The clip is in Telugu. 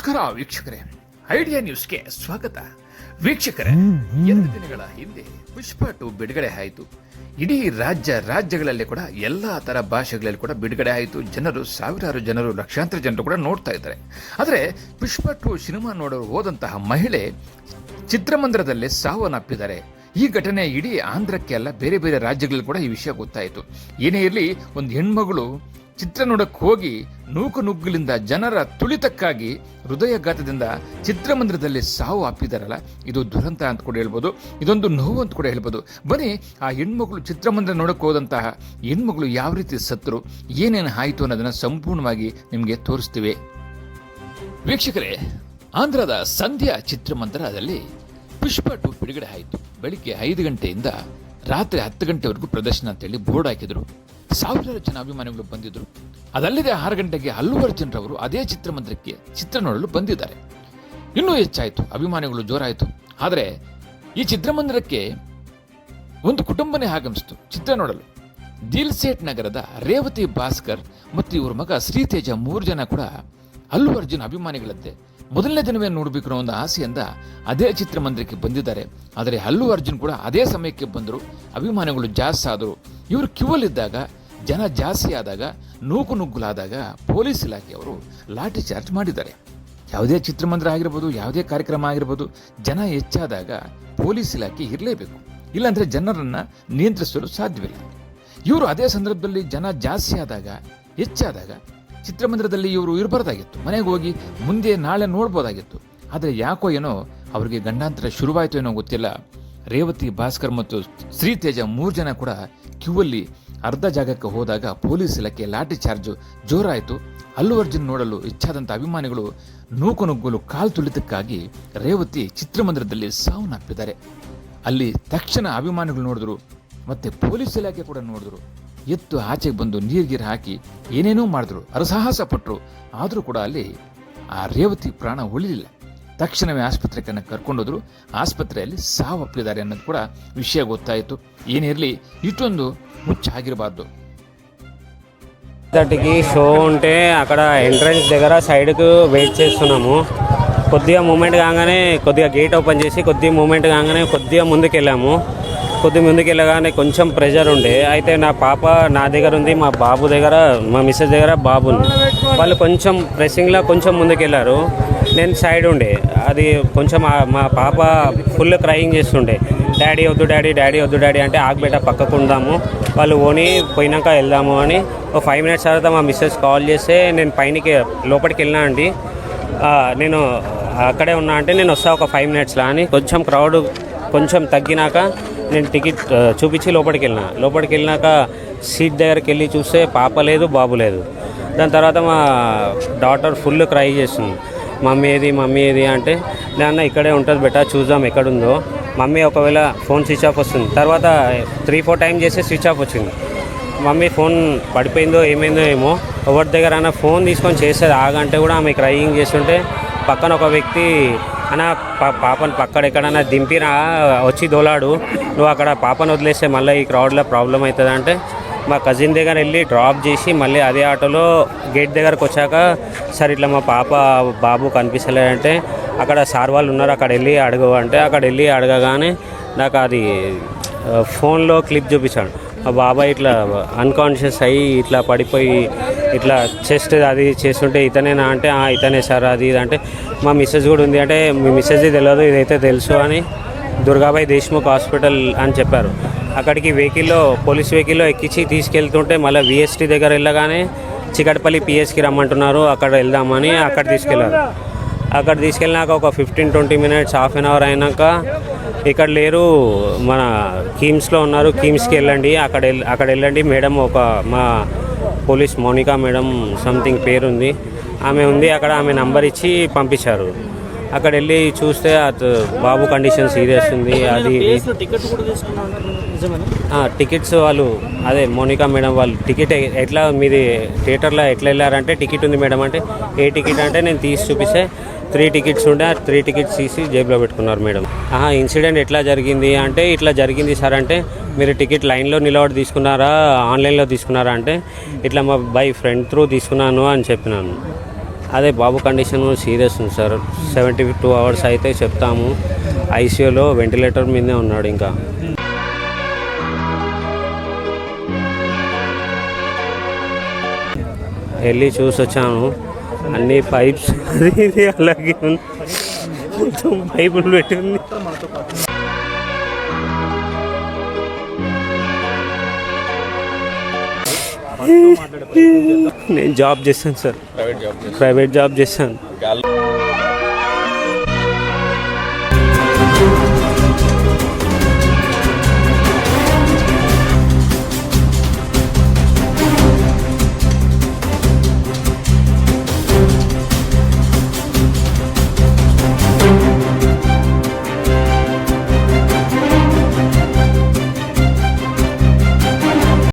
ನಮಸ್ಕಾರ ವೀಕ್ಷಕರೇ. ಐಡಿಯಾ ನ್ಯೂಸ್ಗೆ ಸ್ವಾಗತ. ವೀಕ್ಷಕರೇ ಎರಡು ದಿನಗಳ ಹಿಂದೆ ಪುಷ್ಪ ಟು ಬಿಡುಗಡೆ ಆಯಿತು. ಇಡೀ ರಾಜ್ಯ ರಾಜ್ಯಗಳಲ್ಲಿ ಕೂಡ ಎಲ್ಲ ತರ ಭಾಷೆಗಳಲ್ಲಿ ಕೂಡ ಬಿಡುಗಡೆ ಆಯಿತು. ಜನರು ಸಾವಿರಾರು ಜನರು ಲಕ್ಷಾಂತರ ಜನರು ಕೂಡ ನೋಡ್ತಾ ಇದ್ದಾರೆ. ಆದರೆ ಪುಷ್ಪ ಟು ಸಿನಿಮಾ ನೋಡಲು ಹೋದಂತಹ ಮಹಿಳೆ ಚಿತ್ರಮಂದಿರದಲ್ಲಿ ಸಾವನ್ನಪ್ಪಿದ್ದಾರೆ. ಈ ಘಟನೆ ಇಡೀ ಆಂಧ್ರಕ್ಕೆ ಅಲ್ಲ ಬೇರೆ ಬೇರೆ ರಾಜ್ಯಗಳಲ್ಲಿ ಕೂಡ ಈ ವಿಷಯ ಗೊತ್ತಾಯಿತು. ಏನೇ ಇರಲಿ ಒಂದು ಹೆಣ್ಮಗಳು ಚಿತ್ರ ನೋಡಕ್ಕೆ ಹೋಗಿ ನೂಕು ನುಗ್ಗಲಿಂದ ಜನರ ತುಳಿತಕ್ಕಾಗಿ ಹೃದಯಘಾತದಿಂದ ಚಿತ್ರಮಂದಿರದಲ್ಲಿ ಸಾವು ಅಪ್ಪಿದಾರಲ್ಲ ಇದು ದುರಂತ ಅಂತ ಕೂಡ ಹೇಳ್ಬೋದು. ಇದೊಂದು ನೋವು ಅಂತ ಕೂಡ ಹೇಳ್ಬೋದು. ಬನ್ನಿ, ಆ ಹೆಣ್ಮಗಳು ಚಿತ್ರಮಂದಿರ ನೋಡಕ್ಕೆ ಹೋದಂತಹ ಹೆಣ್ಮಗಳು ಯಾವ ರೀತಿ ಸತ್ರು ಏನೇನು ಆಯಿತು ಅನ್ನೋದನ್ನು ಸಂಪೂರ್ಣವಾಗಿ ನಿಮಗೆ ತೋರಿಸ್ತೀವಿ. ವೀಕ್ಷಕರೇ, ಆಂಧ್ರದ ಸಂಧ್ಯಾ ಚಿತ್ರಮಂದಿರದಲ್ಲಿ ಪುಷ್ಪ ಟು ಬಿಡುಗಡೆ ಆಯಿತು. ಬೆಳಿಗ್ಗೆ ಐದು ಗಂಟೆಯಿಂದ ರಾತ್ರಿ ಹತ್ತು ಗಂಟೆವರೆಗೂ ಪ್ರದರ್ಶನ ಅಂತೇಳಿ ಬೋರ್ಡ್ ಹಾಕಿದರು. ಸಾವಿರಾರು ಜನ ಅಭಿಮಾನಿಗಳು ಬಂದಿದ್ರು. ಅದಲ್ಲದೆ ಆರು ಗಂಟೆಗೆ ಹಲವಾರು ಜನರವರು ಅದೇ ಚಿತ್ರಮಂದಿರಕ್ಕೆ ಚಿತ್ರ ನೋಡಲು ಬಂದಿದ್ದಾರೆ. ಇನ್ನೂ ಹೆಚ್ಚಾಯಿತು, ಅಭಿಮಾನಿಗಳು ಜೋರಾಯಿತು. ಆದರೆ ಈ ಚಿತ್ರಮಂದಿರಕ್ಕೆ ಒಂದು ಕುಟುಂಬನೇ ಆಗಮಿಸ್ತು, ಚಿತ್ರ ನೋಡಲು. ದಿಲ್ಸೇಟ್ ನಗರದ ರೇವತಿ ಭಾಸ್ಕರ್ ಮತ್ತು ಇವರ ಮಗ ಶ್ರೀತೇಜ ಮೂರು ಜನ ಕೂಡ ಅಲ್ಲು ಅರ್ಜುನ್ ಅಭಿಮಾನಿಗಳಂತೆ ಮೊದಲನೇ ದಿನವೇ ನೋಡಬೇಕು ಅನ್ನೋ ಒಂದು ಆಸೆಯಿಂದ ಅದೇ ಚಿತ್ರಮಂದಿರಕ್ಕೆ ಬಂದಿದ್ದಾರೆ. ಆದರೆ ಅಲ್ಲು ಅರ್ಜುನ್ ಕೂಡ ಅದೇ ಸಮಯಕ್ಕೆ ಬಂದರು. ಅಭಿಮಾನಿಗಳು ಜಾಸ್ತಿ ಆದರು. ಇವರು ಕ್ಯೂವಲ್ಲಿದ್ದಾಗ ಜನ ಜಾಸ್ತಿ ಆದಾಗ, ನೂಕು ನುಗ್ಗುಲಾದಾಗ ಪೊಲೀಸ್ ಇಲಾಖೆಯವರು ಲಾಠಿ ಚಾರ್ಜ್ ಮಾಡಿದ್ದಾರೆ. ಯಾವುದೇ ಚಿತ್ರಮಂದಿರ ಆಗಿರ್ಬೋದು, ಯಾವುದೇ ಕಾರ್ಯಕ್ರಮ ಆಗಿರ್ಬೋದು, ಜನ ಹೆಚ್ಚಾದಾಗ ಪೊಲೀಸ್ ಇಲಾಖೆ ಇರಲೇಬೇಕು. ಇಲ್ಲಾಂದರೆ ಜನರನ್ನು ನಿಯಂತ್ರಿಸಲು ಸಾಧ್ಯವಿಲ್ಲ. ಇವರು ಅದೇ ಸಂದರ್ಭದಲ್ಲಿ ಜನ ಜಾಸ್ತಿ ಆದಾಗ, ಹೆಚ್ಚಾದಾಗ ಚಿತ್ರಮಂದಿರದಲ್ಲಿ ಇವರು ಇರಬಾರ್ದಾಗಿತ್ತು. ಮನೆಗೆ ಹೋಗಿ ಮುಂದೆ ನಾಳೆ ನೋಡ್ಬೋದಾಗಿತ್ತು. ಆದರೆ ಯಾಕೋ ಏನೋ ಅವರಿಗೆ ಗಂಡಾಂತರ ಶುರುವಾಯಿತು ಏನೋ ಗೊತ್ತಿಲ್ಲ. ರೇವತಿ, ಭಾಸ್ಕರ್ ಮತ್ತು ಶ್ರೀತೇಜ ಮೂರು ಜನ ಕೂಡ ಕ್ಯೂವಲ್ಲಿ ಅರ್ಧ ಜಾಗಕ್ಕೆ ಹೋದಾಗ ಪೊಲೀಸ್ ಇಲಾಖೆ ಲಾಠಿ ಚಾರ್ಜ್ ಜೋರಾಯಿತು. ಅಲ್ಲು ಅರ್ಜುನ್ ನೋಡಲು ಇಚ್ಛಾದಂಥ ಅಭಿಮಾನಿಗಳು ನೂಕು ನುಗ್ಗಲು ಕಾಲು ತುಳಿತಕ್ಕಾಗಿ ರೇವತಿ ಚಿತ್ರಮಂದಿರದಲ್ಲಿ ಸಾವನ್ನಪ್ಪಿದ್ದಾರೆ ಅಲ್ಲಿ ತಕ್ಷಣ ಅಭಿಮಾನಿಗಳು ನೋಡಿದ್ರು, ಮತ್ತೆ ಪೊಲೀಸ್ ಇಲಾಖೆ ಕೂಡ ನೋಡಿದ್ರು. ಎತ್ತು ಆಚೆಗೆ ಬಂದು ನೀರ್ಗೀರು ಹಾಕಿ ಏನೇನೋ ಮಾಡಿದ್ರು ಅರಸಾಹಸ ಪಟ್ಟರು ಆದರೂ ಕೂಡ ಅಲ್ಲಿ ಆ ರೇವತಿ ಪ್ರಾಣ ಉಳಿಲಿಲ್ಲ ತಕ್ಷಣವೇ ಆಸ್ಪತ್ರೆಗೆ ಕರ್ಕೊಂಡೋದ್ರು ಆಸ್ಪತ್ರೆಯಲ್ಲಿ ಸಾವಪ್ಪಿದ್ದಾರೆ ಅನ್ನೋದು ಕೂಡ ವಿಷಯ ಗೊತ್ತಾಯಿತು ಏನಿರಲಿ ಇಷ್ಟೊಂದು ಮುಚ್ಚಾಗಿರಬಾರ್ದು థర్టీకి షో ఉంటే అక్కడ ఎంట్రన్స్ దగ్గర సైడ్కు వెయిట్ చేస్తున్నాము కొద్దిగా మూమెంట్ కాగానే కొద్దిగా గేట్ ఓపెన్ చేసి కొద్దిగా మూమెంట్ కాగానే కొద్దిగా ముందుకు వెళ్ళాము కొద్ది ముందుకు వెళ్ళగానే కొంచెం ప్రెషర్ ఉండే. అయితే నా పాప నా దగ్గర ఉంది మా బాబు దగ్గర మా మిస్సెస్ దగ్గర బాబు ఉంది వాళ్ళు కొంచెం ప్రెస్సింగ్లో కొంచెం ముందుకు వెళ్ళారు నేను సైడ్ ఉండే. అది కొంచెం మా పాప ఫుల్ క్రయింగ్ చేస్తుండే. డాడీ వద్దు డాడీ డాడీ వద్దు డాడీ అంటే ఆగబెట్ట పక్కకు ఉందాము. వాళ్ళు ఓని పోయినాక వెళ్దాము అని ఒక ఫైవ్ మినిట్స్ తర్వాత మా మిస్సెస్ కాల్ చేస్తే నేను పైనకి లోపలికి వెళ్ళినా అండి. నేను అక్కడే ఉన్నా అంటే నేను వస్తా ఒక ఫైవ్ మినిట్స్లో అని కొంచెం క్రౌడ్ కొంచెం తగ్గినాక నేను టికెట్ చూపించి లోపలికి వెళ్ళిన. లోపలికి వెళ్ళినాక సీట్ దగ్గరికి వెళ్ళి చూస్తే పాప లేదు బాబు లేదు. దాని తర్వాత మా డాటర్ ఫుల్ క్రై చేస్తుంది. మమ్మీ ఏది మమ్మీ ఏది? అంటే నాన్న ఇక్కడే ఉంటుంది బెటా చూద్దాం ఎక్కడుందో. మమ్మీ ఒకవేళ ఫోన్ స్విచ్ ఆఫ్ వస్తుంది. తర్వాత త్రీ ఫోర్ టైం చేస్తే స్విచ్ ఆఫ్ వచ్చింది. మమ్మీ ఫోన్ పడిపోయిందో ఏమైందో ఏమో ఎవరి దగ్గర అయినా ఫోన్ తీసుకొని చేసేది ఆగంటే కూడా ఆమె క్రయింగ్ చేస్తుంటే పక్కన ఒక వ్యక్తి అన్న పాపను పక్కడ ఎక్కడన్నా దింపినా వచ్చి దోలాడు. నువ్వు అక్కడ పాపను వదిలేస్తే మళ్ళీ ఈ క్రౌడ్లో ప్రాబ్లం అవుతుంది అంటే మా కజిన్ దగ్గర వెళ్ళి డ్రాప్ చేసి మళ్ళీ అదే ఆటోలో గేట్ దగ్గరకు వచ్చాక సార్ ఇట్లా మా పాప బాబు కనిపిస్తలేదంటే అక్కడ సార్ వాళ్ళు ఉన్నారు అక్కడ వెళ్ళి అడగవు అంటే అక్కడ వెళ్ళి అడగగానే నాకు అది ఫోన్లో క్లిప్ చూపించాడు. ఆ బాబాయ్ ఇట్లా అన్కాన్షియస్ అయ్యి ఇట్లా పడిపోయి ఇట్లా చెస్ట్ అది చేస్తుంటే ఇతనేనా అంటే ఇతనే సార్ అది ఇది అంటే మా మిస్సెస్ కూడా ఉంది. అంటే మీ మిస్సెస్ తెలియదు ఇదైతే తెలుసు అని దుర్గాబాయ్ దేశ్ముఖ్ హాస్పిటల్ అని చెప్పారు. అక్కడికి వెహికల్లో పోలీస్ వెహికల్లో ఎక్కించి తీసుకెళ్తుంటే మళ్ళీ విఎస్టీ దగ్గర వెళ్ళగానే చికటపల్లి పిఎస్కి రమ్మంటున్నారు అక్కడ వెళ్దామని అక్కడ తీసుకెళ్ళారు అక్కడ తీసుకెళ్ళినాక ఒక fifteen twenty minutes half an hour అయినాక ఇక్కడ లేరు మన కీమ్స్లో ఉన్నారు కీమ్స్కి వెళ్ళండి అక్కడ అక్కడ వెళ్ళండి. మేడం ఒక మా పోలీస్ మోనికా మేడం సంథింగ్ పేరుంది. ఆమె ఉంది అక్కడ ఆమె నంబర్ ఇచ్చి పంపించారు. అక్కడ వెళ్ళి చూస్తే బాబు కండిషన్ సీరియస్ ఉంది అది టికెట్స్ వాళ్ళు అదే మోనికా మేడం వాళ్ళు టికెట్ ఎట్లా మీది థియేటర్లో ఎట్లా వెళ్ళారంటే టికెట్ ఉంది మేడం అంటే ఏ టికెట్ అంటే నేను తీసి చూపిస్తే త్రీ టికెట్స్ ఉండే ఆ త్రీ టికెట్స్ తీసి జేబులో పెట్టుకున్నారు మేడం. ఆహా ఇన్సిడెంట్ ఎట్లా జరిగింది అంటే ఇట్లా జరిగింది సార్ అంటే మీరు టికెట్ లైన్లో నిలబడి తీసుకున్నారా ఆన్లైన్లో తీసుకున్నారా అంటే ఇట్లా మా బై ఫ్రెండ్ త్రూ తీసుకున్నాను అని చెప్పినాను. అదే బాబు కండిషన్ సీరియస్ ఉంది సార్. సెవెంటీ టూ అవర్స్ అయితే చెప్తాము. ఐసీయూలో వెంటిలేటర్ మీదే ఉన్నాడు ఇంకా. వెళ్ళి చూసి వచ్చాను అన్ని పైప్స్ అది అలాగే మొత్తం పైపులు పెట్టి ఉంది. నేను జాబ్ చేస్తాను సార్ ప్రైవేట్ జాబ్ చేస్తాను